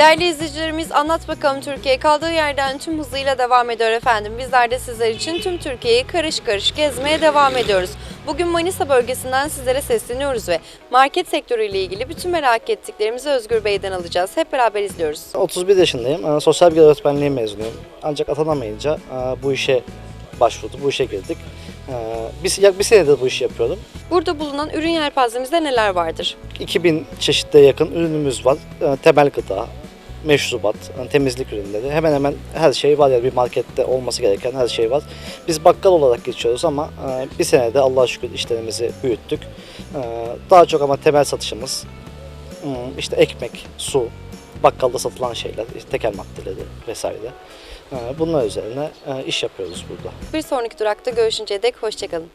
Değerli izleyicilerimiz Anlat Bakalım Türkiye kaldığı yerden tüm hızıyla devam ediyor efendim. Bizler de sizler için tüm Türkiye'yi karış karış gezmeye devam ediyoruz. Bugün Manisa bölgesinden sizlere sesleniyoruz ve market sektörüyle ilgili bütün merak ettiklerimizi Özgür Bey'den alacağız. Hep beraber izliyoruz. 31 yaşındayım. Ee, Sosyal bilgi öğretmenliği mezunuyum. Ancak atanamayınca e, bu işe başvurduk, bu işe girdik. Ee, Bir, yak bir senedir bu işi yapıyorum. Burada bulunan ürün yelpazemizde neler vardır? 2000 çeşitte yakın ürünümüz var. Ee, Temel gıda, meşrubat, yani temizlik ürünleri. Hemen hemen her şey var ya bir markette olması gereken her şey var. Biz bakkal olarak geçiyoruz ama e, bir senede Allah'a şükür işlerimizi büyüttük. Ee, Daha çok ama temel satışımız hmm, işte ekmek, su, bakkalda satılan şeyler, işte tekel maddeleri vesaire. Ee, Bunlar üzerine e, iş yapıyoruz burada. Bir sonraki durakta görüşünceye dek hoşçakalın.